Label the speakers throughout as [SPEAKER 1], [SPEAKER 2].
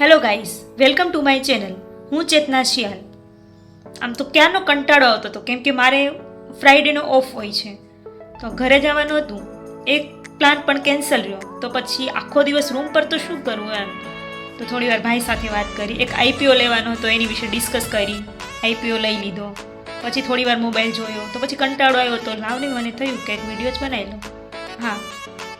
[SPEAKER 1] Hello guys welcome to my channel હું ચેતના શિયાલ. આમ તો ક્યારનો કંટાળો આવતો હતો? કેમ કે મારે ફ્રાઈડેનો ઓફ હોય છે. તો ઘરે જવાનું હતું. એક પ્લાન પણ કેન્સલ રહ્યો. તો પછી આખો દિવસ રૂમ પર તો શું કરવું એમ? તો થોડી વાર ભાઈ સાથે વાત કરી. એક આઈપીઓ લેવાનો હતો. એની વિશે ડિસ્કસ કરી. આઈપીઓ લઈ લીધો. પછી થોડી વાર મોબાઈલ જોયો. તો પછી કંટાળો આવ્યો તો લાવને મને થયું કે એક વીડિયો જ બનાવી લઉં. હા.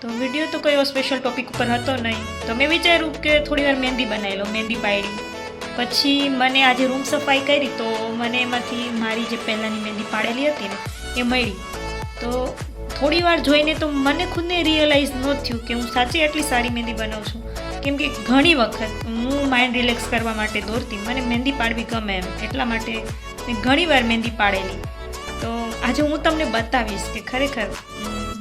[SPEAKER 1] તો વીડિયો તો કયો સ્પેશિયલ ટોપિક ઉપર હતો નહીં. તો મેં વિચાર્યું કે થોડી વાર મહેંદી બનાવી લઉં મહેંદી પાડી. પછી મને આજે રૂમ સફાઈ કરી તો મને એમાંથી મારી જે પહેલાંની મહેંદી પાડેલી હતી ને, એ મળી. તો થોડી વાર જોઈને તો મને ખુદને રિયલાઇઝ ન થયું કે હું સાચી આટલી સારી મહેંદી બનાવું છું. કેમ કે ઘણી વખત હું માઇન્ડ રિલેક્સ કરવા માટે દોરતી, મને મહેંદી પાડવી ગમે એમ. એટલા માટે મેં ઘણી વાર મહેંદી પાડેલી. તો આજે હું તમને બતાવીશ કે ખરેખર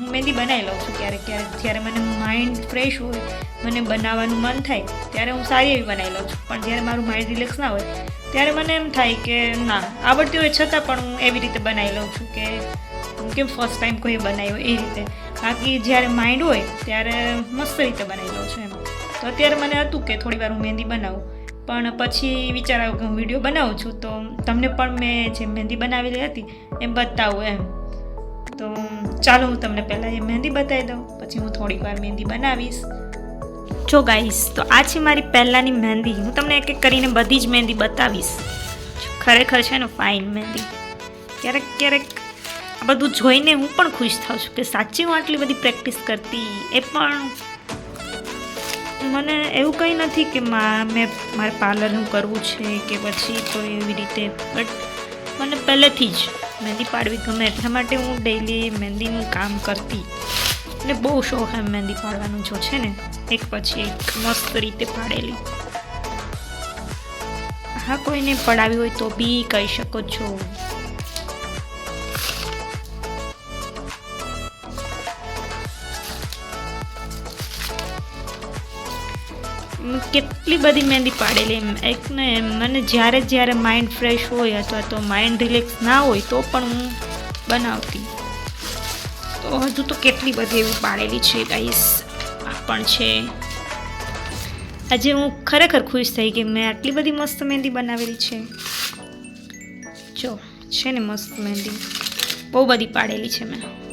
[SPEAKER 1] હું મહેંદી બનાવી લઉં છું ક્યારેક ક્યારેક. જ્યારે મને માઇન્ડ ફ્રેશ હોય, મને બનાવવાનું મન થાય, ત્યારે હું સારી એવી બનાવી લઉં છું. પણ જ્યારે મારું માઇન્ડ રિલેક્સ ના હોય, ત્યારે મને એમ થાય કે ના, આવડતી હોય છતાં પણ હું એવી રીતે બનાવી લઉં છું કે કેમ ફર્સ્ટ ટાઈમ કોઈ બનાવ્યો એ રીતે. બાકી જ્યારે માઇન્ડ હોય, ત્યારે મસ્ત રીતે બનાવી લઉં છું એમ. તો અત્યારે મને હતું કે થોડી વાર હું મહેંદી બનાવું. પણ પછી વિચાર આવ્યો કે હું વીડિયો બનાવું છું, તો તમને પણ મેં જે મહેંદી બનાવેલી હતી એ બતાવું એમ. તો ચાલો હું તમને પહેલાં એ મહેંદી બતાવી દઉં, પછી હું થોડીક વાર મહેંદી બનાવીશ. જો ગાઈશ તો આ છે મારી પહેલાંની મહેંદી. હું તમને એક એક કરીને બધી જ મહેંદી બતાવીશ. ખરેખર છે ને ફાઇન મહેંદી. ક્યારેક ક્યારેક આ બધું જોઈને હું પણ ખુશ થાઉં છું કે સાચી હું આટલી બધી પ્રેક્ટિસ કરતી. એ પણ મને એવું કંઈ નથી કે મા, મેં મારે પાર્લરનું કરવું છે કે પછી કોઈ એવી રીતે. બટ પહેલેથી જ મહેંદી પાડવી ગમે એટલા માટે હું ડેઈલી મહેંદીનું કામ કરતી. એટલે બહુ શોખ એમ મહેંદી પાડવાનું જો છે ને, એક પછી એક મસ્ત રીતે પાડેલી. હા, કોઈને પડાવી હોય તો બી કહી શકો છો. કેટલી બધી મહેંદી પાડેલી એમ. એક ને એમ મને જ્યારે જ્યારે માઇન્ડ ફ્રેશ હોય અથવા તો માઇન્ડ રિલેક્સ ના હોય તો પણ હું બનાવતી. તો હજુ તો કેટલી બધી એવી પાડેલી છે ગાઈસ આ પણ છે. આજે હું ખરેખર ખુશ થઈ કે મેં આટલી બધી મસ્ત મહેંદી બનાવેલી છે. જો, છે ને મસ્ત મહેંદી બહુ બધી પાડેલી છે મેં.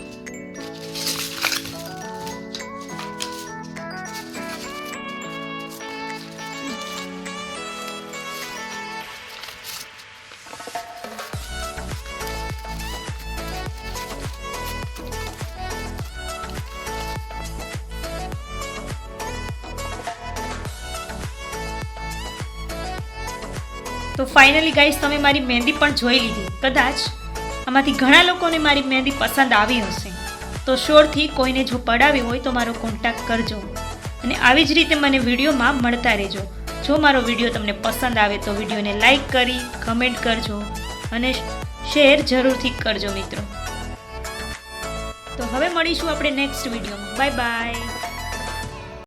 [SPEAKER 1] તો ફાઇનલી ગાઈસ તમે મારી મહેંદી પણ જોઈ લીધી. કદાચ આમાંથી ઘણા લોકોને મારી મહેંદી પસંદ આવી હશે. તો શોરથી કોઈને જો પડાવી હોય તો મારો કોન્ટેક્ટ કરજો. અને આવી જ રીતે મને વિડીયોમાં મળતા રહેજો. જો મારો વીડિયો તમને પસંદ આવે તો વિડીયોને લાઇક કરી કમેન્ટ કરજો અને શેર જરૂરથી કરજો મિત્રો. તો હવે મળીશું આપણે નેક્સ્ટ વિડીયોમાં. Bye bye